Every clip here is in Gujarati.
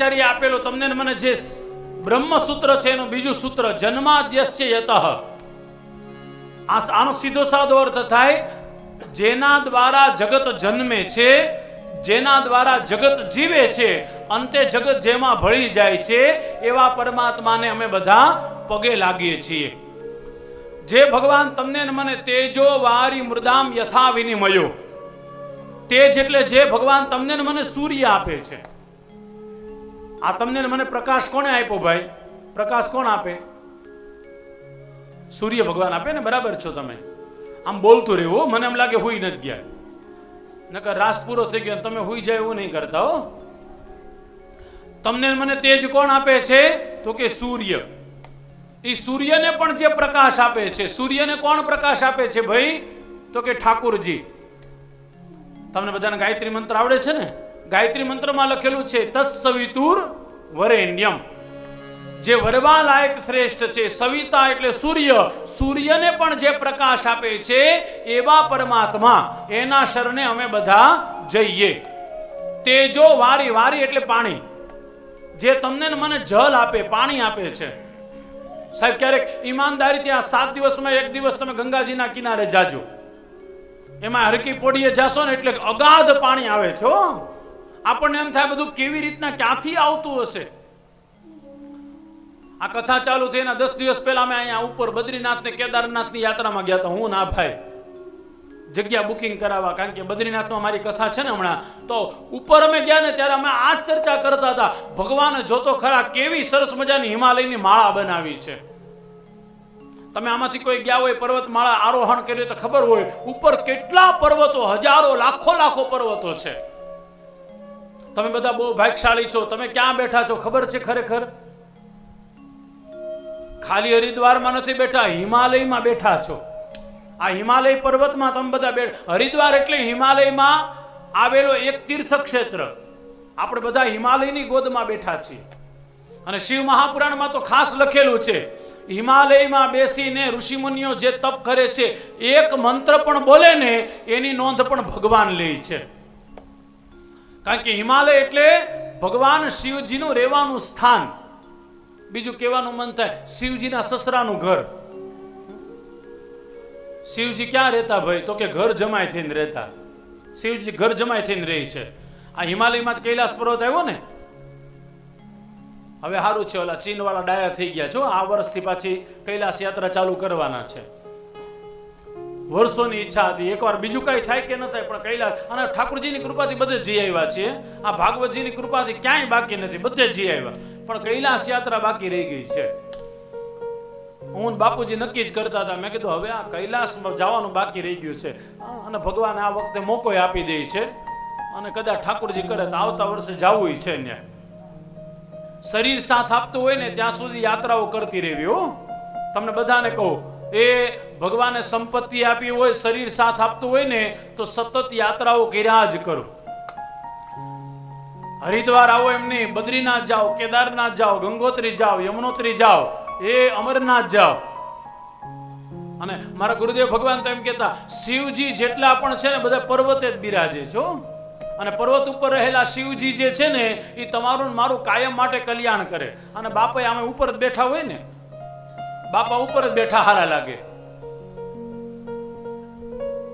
શંકરાચાર્ય આપેલો તમને મને જે બ્રહ્મસૂત્ર છે એનું બીજું સૂત્ર, જન્માદ્યસ્ય યતઃ. આનો સીધો સાધો અર્થ થાય, જેના દ્વારા જગત જન્મે છે, જેના દ્વારા જગત જીવે છે, અંતે જગત જેમાં ભળી જાય છે, એવા પરમાત્માને અમે બધા પગે લાગીએ છીએ. જે ભગવાન તમને મને તેજો વારી મૃદામ યથા વિનિમયો. તેજ એટલે જે ભગવાન તમને મને સૂર્ય આપે છે. આ તમને મને પ્રકાશ કોણે આપ્યો ભાઈ? પ્રકાશ કોણ આપે? સૂર્ય ભગવાન આપે ને, બરાબર છો તમે? આમ બોલતું રહેવું મને એમ લાગે હુઈ નથી ગયા. નકર રાસ પૂરો થઈ ગયો તમે હુઈ જાય એવું નહીં કરતા હો. તમને મને તેજ કોણ આપે છે? તો કે સૂર્ય. એ સૂર્યને પણ જે પ્રકાશ આપે છે, સૂર્યને કોણ પ્રકાશ આપે છે ભાઈ? તો કે ઠાકુરજી. તમને બધાને ગાયત્રી મંત્ર આવડે છે ને? ગાયત્રી મંત્રમાં લખેલું છે તત્સવિતુર વરેણ્યમ. જે વરવા લાયક શ્રેષ્ઠ છે, સવિતા એટલે સૂર્ય. સૂર્યને પણ જે પ્રકાશ આપે છે, એવા પરમાત્મા. એના શરણે અમે બધા જઈએ. તેજો વારી વારી એટલે પાણી. જે તમને મને જલ આપે, પાણી આપે છે. સાહેબ, ક્યારેક ઈમાનદારી ત્યાં સાત દિવસમાં, એક દિવસ તમે ગંગાજીના કિનારે જાજો. એમાં હરકી પોડીએ જાશો ને એટલે અગાધ પાણી આવે છે. આપણને એમ થાય બધું કેવી રીતના ક્યાંથી આવતું હશે? આ કથા ચાલુ થઈ એના દસ દિવસ પહેલા અમે અહીંયા ઉપર બદ્રીનાથ ને કેદારનાથની યાત્રામાં ગયા હતા. હું ના ભાઈ. જગ્યા બુકિંગ કરાવવા, કારણ કે બદ્રીનાથમાં મારી કથા છે ને હમણાં. તો ઉપર અમે ગયા ને ત્યારે અમે આ ચર્ચા કરતા હતા, ભગવાન જોતો ખરા કેવી સરસ મજાની હિમાલયની માળા બનાવી છે. તમે આમાંથી કોઈ ગયા હોય પર્વતમાળા આરોહણ કર્યું તો ખબર હોય, ઉપર કેટલા પર્વતો, હજારો, લાખો લાખો પર્વતો છે. તમે બધા બહુ ભાગ્યશાળી છો, તમે ક્યાં બેઠા છો? ખબર છે ખરેખર? ખાલી હરિદ્વારમાં નથી બેઠા, હિમાલયમાં બેઠા છો. આ હિમાલય પર્વતમાં તમે બધા બેઠ હરિદ્વાર એટલે હિમાલયમાં આવેલો એક તીર્થ ક્ષેત્ર આપણે બધા હિમાલયની ગોદમાં બેઠા છીએ. અને શિવ મહાપુરાણમાં તો ખાસ લખેલું છે, હિમાલયમાં બેસીને ઋષિમુનિઓ જે તપ કરે છે, એક મંત્ર પણ બોલે ને, એની નોંધ પણ ભગવાન લે છે. કારણ કે હિમાલય એટલે ભગવાન શિવજીનું રહેવાનું સ્થાન. બીજું કહેવાનું મન થાય, શિવજીના સસરાનું ઘર. શિવજી ક્યાં રહેતા ભાઈ? તો કે ઘર જમાય થઈને રહેતા. શિવજી ઘર જમાય થઈને રહે છે. આ હિમાલયમાં જ કૈલાસ પર્વત આવ્યો ને? હવે સારું છે, ઓલા ચીન વાળા ડાયા થઈ ગયા છો આ વર્ષથી પાછી કૈલાસ યાત્રા ચાલુ કરવાના છે. વર્ષોની ઈચ્છા હતી. એકવાર બીજું કઈ થાય કે ન થાય, પણ કૈલાસ, અને ઠાકોરજીની કૃપાથી બધે જઈ આવ્યા છીએ. આ ભાગવતજીની કૃપાથી ક્યાંય બાકી નથી, બધે જઈ આવ્યા. પણ કૈલાસ યાત્રા બાકી રહી ગઈ છે. હું બાપુજી નક્કી જ કરતા હતા. મેં કીધું, હવે આ કૈલાસમાં જવાનું બાકી રહી ગયું છે. અને ભગવાન આ વખતે મોકો આપી દે છે. અને કદાચ ઠાકોરજી કરે તો આવતા વર્ષે જવું છે ને. શરીર સાથ આપતું હોય ને, ત્યાં સુધી યાત્રાઓ કરતી રહેવી હો. તમને બધાને કહું, એ ભગવાને સંપત્તિ આપી હોય, શરીર સાથ આપતું હોય ને, તો સતત યાત્રાઓ કર્યા જ કરો. હરિદ્વાર આવો એમ નહીં બદ્રીનાથ જાઓ, કેદારનાથ જાઓ, ગંગોત્રી જાઓ, યમનોત્રી જાઓ, એ અમરનાથ જાઓ. અને મારા ગુરુદેવ ભગવાન તો એમ કહેતા, શિવજી જેટલા પણ છે ને, બધા પર્વતે જ બિરાજે છો અને પર્વત ઉપર રહેલા શિવજી જે છે ને, એ તમારું મારું કાયમ માટે કલ્યાણ કરે. અને બાપા અમે ઉપર જ બેઠા હોય ને, બાપા ઉપર જ બેઠા હારા લાગે.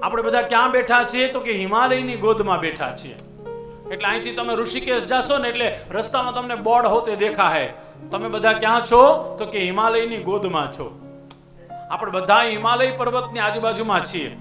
આપણે બધા ક્યાં બેઠા છીએ? તો કે હિમાલયની ગોદમાં બેઠા છીએ. એટલે અહીંથી તમે ઋષિકેશ જાશો ને એટલે રસ્તામાં તમને બોર્ડ હોતે દેખાય તમે બધા ક્યાં છો? તો કે હિમાલયની ગોદમાં છો. આપણે બધા હિમાલય પર્વતની આજુબાજુમાં છીએ.